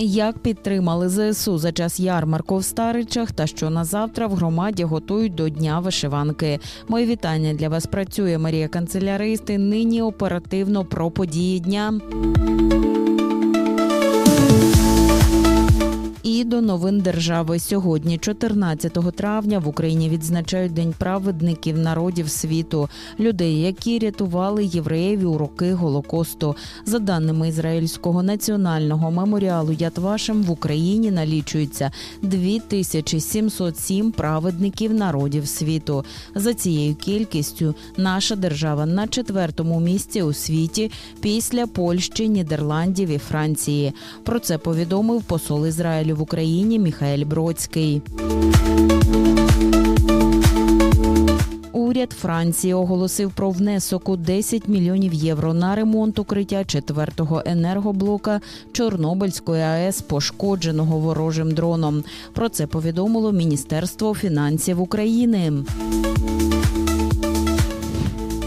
Як підтримали ЗСУ за час ярмарку в Старичах та що на завтра в громаді готують до Дня вишиванки. Моє вітання для вас працює Марія Канцеляристи. Нині оперативно про події дня. До новин держави сьогодні, 14 травня, в Україні відзначають День праведників народів світу, людей, які рятували євреїв у роки Голокосту. За даними Ізраїльського національного меморіалу Яд Вашем, в Україні налічується 2707 праведників народів світу. За цією кількістю наша держава на четвертому місці у світі після Польщі, Нідерландів і Франції. Про це повідомив посол Ізраїлю в Міхаель Бродський. Уряд Франції оголосив про внесок у 10 мільйонів євро на ремонт укриття четвертого енергоблока Чорнобильської АЕС, пошкодженого ворожим дроном. Про це повідомило Міністерство фінансів України.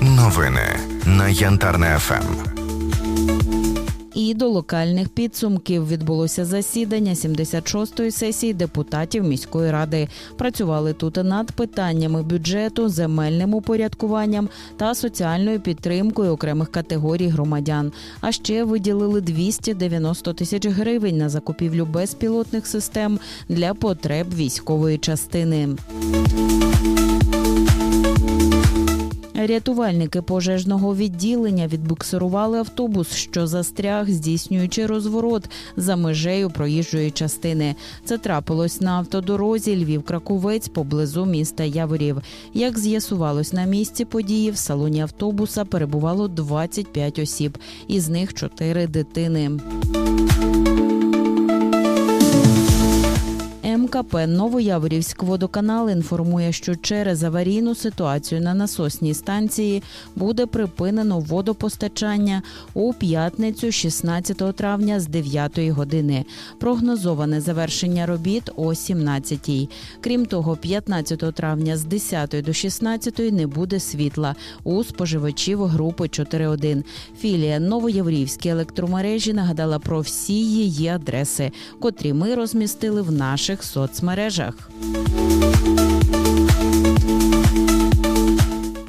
Новини на Янтарне. ФМ. І до локальних підсумків відбулося засідання 76-ї сесії депутатів міської ради. Працювали тут над питаннями бюджету, земельним упорядкуванням та соціальною підтримкою окремих категорій громадян. А ще виділили 290 тисяч гривень на закупівлю безпілотних систем для потреб військової частини. Рятувальники пожежного відділення відбуксирували автобус, що застряг, здійснюючи розворот за межею проїжджої частини. Це трапилось на автодорозі Львів-Краковець поблизу міста Яворів. Як з'ясувалось на місці події, в салоні автобуса перебувало 25 осіб, із них 4 дитини. МКП Новояворівськ водоканал інформує, що через аварійну ситуацію на насосній станції буде припинено водопостачання у п'ятницю, 16 травня з 9 години. Прогнозоване завершення робіт о 17. Крім того, 15 травня з 10 до 16 не буде світла у споживачів групи 4.1. Філія Новояворівські електромережі нагадала про всі її адреси, котрі ми розмістили в наших соцмережах. соцмережах.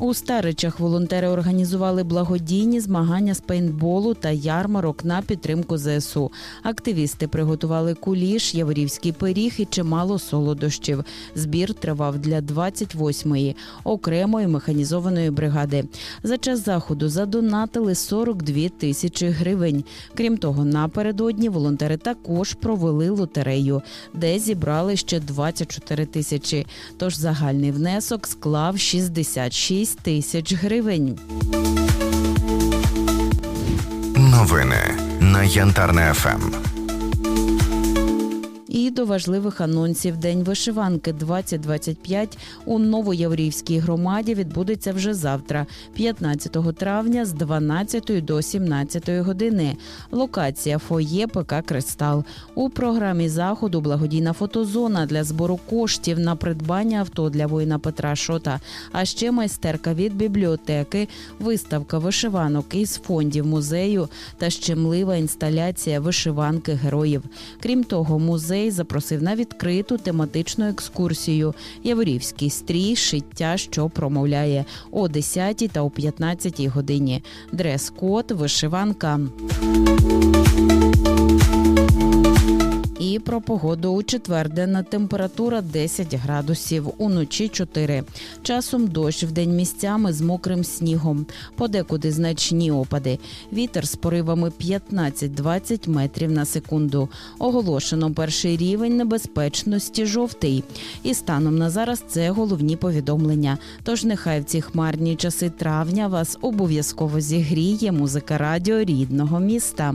У Старичах волонтери організували благодійні змагання з пейнтболу та ярмарок на підтримку ЗСУ. Активісти приготували куліш, яворівський пиріг і чимало солодощів. Збір тривав для 28-ї окремої механізованої бригади. За час заходу задонатили 42 тисячі гривень. Крім того, напередодні волонтери також провели лотерею, де зібрали ще 24 тисячі. Тож загальний внесок склав 66 тисяч гривень. Новини на Янтарне. ФМ. І до важливих анонсів День вишиванки 2025 у Новояврівській громаді відбудеться вже завтра, 15 травня з 12 до 17 години. Локація фоє ПК Кристал. У програмі заходу благодійна фотозона для збору коштів на придбання авто для воїна Петра Шота. А ще майстерка від бібліотеки, виставка вишиванок із фондів музею та щемлива інсталяція вишиванки героїв. Крім того, музей запросив на відкриту тематичну екскурсію Яворівський стрій, шиття, що промовляє о 10 та о 15 годині. Дрес-код, вишиванка. Про погоду у четвер денна температура 10 градусів, уночі 4. Часом дощ вдень місцями з мокрим снігом. Подекуди значні опади. Вітер з поривами 15-20 метрів на секунду. Оголошено перший рівень небезпечності жовтий. І станом на зараз це головні повідомлення. Тож нехай в ці хмарні часи травня вас обов'язково зігріє музика радіо рідного міста.